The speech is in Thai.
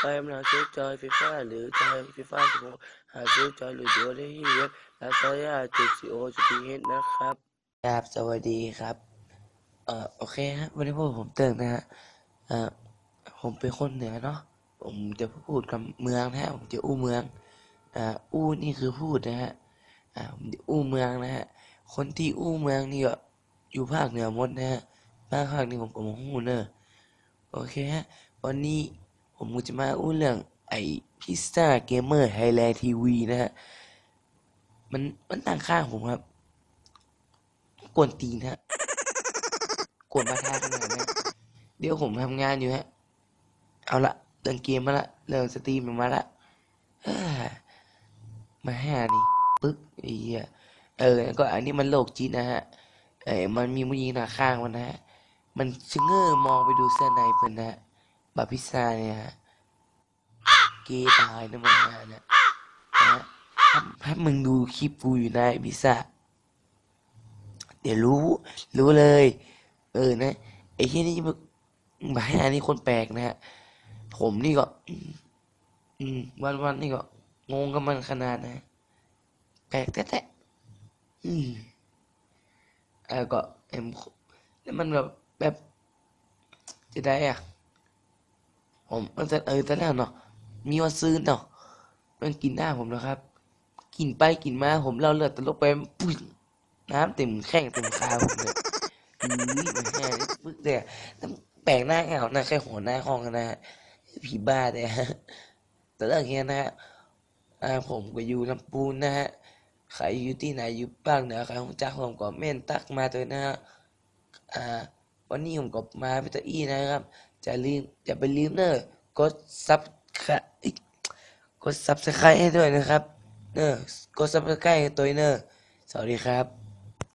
ไปมาซื้อจอยไฟฟ้าหรือจอยไฟฟ้าสมองหาซื้อจอยหรือดูได้ที่เว็บลาซาด้าจุดซีโอจุดพีเอนะครับครับสวัสดีครับ เอ่อโอเคฮะวันนี้พวกผมเติมนะฮะเอ่อผมเป็นคนเหนือเนาะผมจะพูดกับเมืองนะฮะผมจะอู้เมืองอ่าอู้นี่คือพูดนะฮะอ่าผมจะอู้เมืองนะฮะคนที่อู้เมืองนี่ก็อยู่ภาคเหนือหมดนะฮะภาคภาคนี้ผมก็มองหูเนอะโอเคฮะวันนี้ ผมก็จะมาอู้เรื่องไอ้พิซซ่าเกมเมอร์ไทยแลนด์ทีวีนะฮะ มันมันตั้งข้างผมครับ กวนตีนฮะกดมาท่าขนาดนี้เดี๋ยวผมทำงานอยู่ฮะ เอาละเรื่องเกมมาละเรื่องสตรีมมาละมาห้านี่ปึ๊กไอ้เหี้ยเออแล้วก็อันนี้มันโลกจีนนะฮะ เอ้มันมีผู้หญิงหน้าข้างมันนะฮะ มันชะเง้อมองไปดูเสื้อในเพิ่นนะฮะ บาพิซาเนี่ยฮะเกย์ตายนะมันนะนะฮะถ้าถ้มึงดูคลิปกูอยู่นะไอ้พิซซ่าเดี๋ยวรู้ รู้เลย เออนะไอ้ที่นี่มันบาให้อันนี้คนแปลกนะฮะผมนี่ก็ อืมวันวันนี่ก็งงกับมันขนาดนะแปลกแท้ๆอืมแล้วก็เอ็มแล้วมันแบบแบบจะได้อะ ผมมันจะเออแต่แล้วเนาะมีวันซื้อเนาะมันกินหน้าผมนะครับ กินไปกินมาผมเล่าเลือดตลกไปปุ๊ยน้ำเต็มแข้งเต็มขาผมเลยอุ้ยมันแค่นี้ปึ๊กแต่แปลกหน้าเหงาหน้าแค่หัวหน้าห้องนะฮะผีบ้าแต่ฮะแต่เรื่องเนี้ยนะฮะอ่าผมก็อยู่ลำพูนนะฮะใครอยู่ที่ไหนอยู่บ้างเหนือใครของจ้าผมก็เม่นตักมาตัวนะฮะอ่าวันนี้ผมก็มาพิตาอี้นะครับ จะลืมอย่าไปลืมเนอะกดซับกดซับสไครต์ให้ด้วยนะครับ เนอะกดซับสไครต์ให้ตัวเนอะสวัสดีครับ